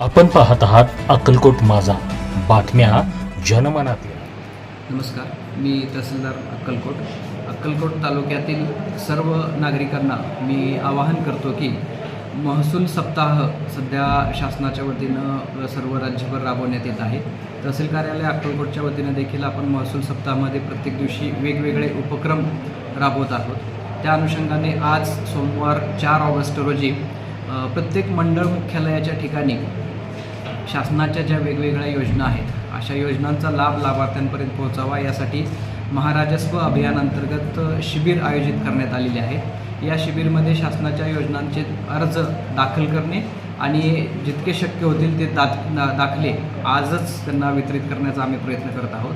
आपण पाहत आहात अक्कलकोट माझा. बातम्या जनमनातल्या. नमस्कार मी तहसीलदार अक्कलकोट. अक्कलकोट तालुक्यातील सर्व नागरिकांना मी आवाहन करतो की महसूल सप्ताह सध्या शासनाच्या वतीनं सर्व राज्यभर राबवण्यात येत आहे. तहसील कार्यालय अक्कलकोटच्या वतीनं देखील आपण महसूल सप्ताहामध्ये प्रत्येक दिवशी वेगवेगळे उपक्रम राबवत आहोत. त्या अनुषंगाने आज सोमवार चार ऑगस्ट रोजी प्रत्येक मंडळ मुख्यालयाच्या ठिकाणी शासनाच्या ज्या वेगवेगळ्या योजना आहेत अशा योजनांचा लाभ लाभार्थ्यांपर्यंत पोहोचावा यासाठी महाराजस्व अभियानांतर्गत शिबिर आयोजित करण्यात आलेले आहे. या शिबिरमध्ये शासनाच्या योजनांचे अर्ज दाखल करणे आणि जितके शक्य होतील ते दा दाखले आजच त्यांना वितरित करण्याचा आम्ही प्रयत्न करत आहोत.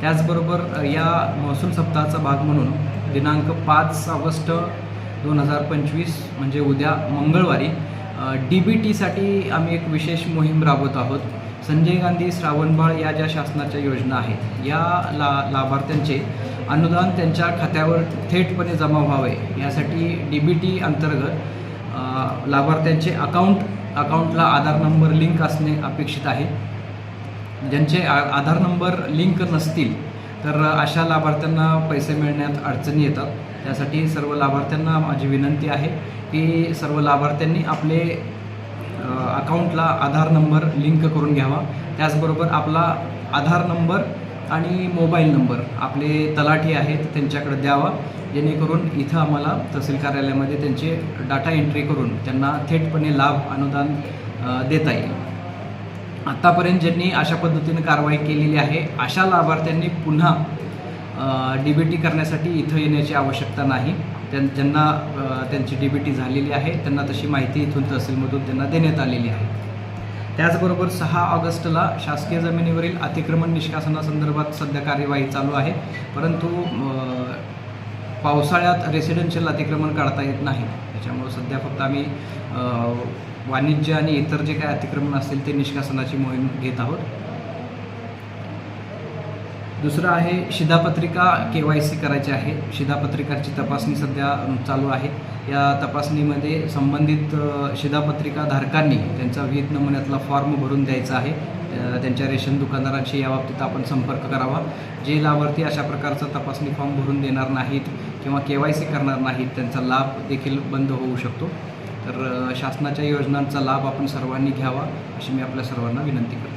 त्याचबरोबर या महसूल सप्ताहाचा भाग म्हणून दिनांक पाच ऑगस्ट दोन हजार पंचवीस म्हणजे उद्या मंगळवारी डी बी टीसाठी आम्ही एक विशेष मोहीम राबवत आहोत. संजय गांधी श्रावणबाळ या ज्या शासनाच्या योजना आहेत या ला लाभार्थ्यांचे अनुदान त्यांच्या खात्यावर थेटपणे जमा व्हावे. यासाठी डी बी टी अंतर्गत लाभार्थ्यांचे अकाउंट अकाउंटला आधार नंबर लिंक असणे अपेक्षित आहे. ज्यांचे आ आधार नंबर लिंक नसतील तर अशा लाभार्थ्यांना पैसे मिळण्यात अडचणी येतात. त्यासाठी सर्व लाभार्थ्यांना माझी विनंती आहे की सर्व लाभार्थ्यांनी आपले अकाउंटला आधार नंबर लिंक करून घ्यावा. त्याचबरोबर आपला आधार नंबर आणि मोबाईल नंबर आपले तलाठी आहेत त्यांच्याकडे द्यावा. जेणेकरून इथं आम्हाला तहसील कार्यालयामध्ये त्यांचे डाटा एंट्री करून त्यांना थेटपणे लाभ अनुदान देता येईल. आत्तापर्यंत ज्यांनी अशा पद्धतीने कारवाई केलेली आहे अशा लाभार्थ्यांनी पुन्हा डी बी टी करण्यासाठी इथं येण्याची आवश्यकता नाही. त्यां ज्यांना त्यांची डीबीटी झालेली आहे त्यांना तशी माहिती इथून तहसीलमधून त्यांना देण्यात आलेली आहे. त्याचबरोबर सहा ऑगस्टला शासकीय जमिनीवरील अतिक्रमण निष्कासनासंदर्भात सध्या कार्यवाही चालू आहे. परंतु पावसाळ्यात रेसिडेन्शियल अतिक्रमण काढता येत नाही. त्याच्यामुळं सध्या फक्त आम्ही वाणिज्य आणि इतर जे काय अतिक्रमण असतील ते निष्कासनाची मोहीम घेत आहोत. दुसरं आहे शिधापत्रिका के वाय सी करायची आहे. शिधापत्रिकाची तपासणी सध्या चालू आहे. या तपासणीमध्ये संबंधित शिधापत्रिका धारकांनी त्यांचा विहित नमुन्यातला फॉर्म भरून द्यायचा आहे. त्यांच्या रेशन दुकानदारांशी याबाबतीत आपण संपर्क करावा. जे लाभार्थी अशा प्रकारचा तपासणी फॉर्म भरून देणार नाहीत किंवा के वाय सी करणार नाहीत त्यांचा लाभ देखील बंद होऊ शकतो. तर शासनाच्या योजनांचा लाभ आपण सर्वांनी घ्यावा अशी मी आपल्या सर्वांना विनंती करतो.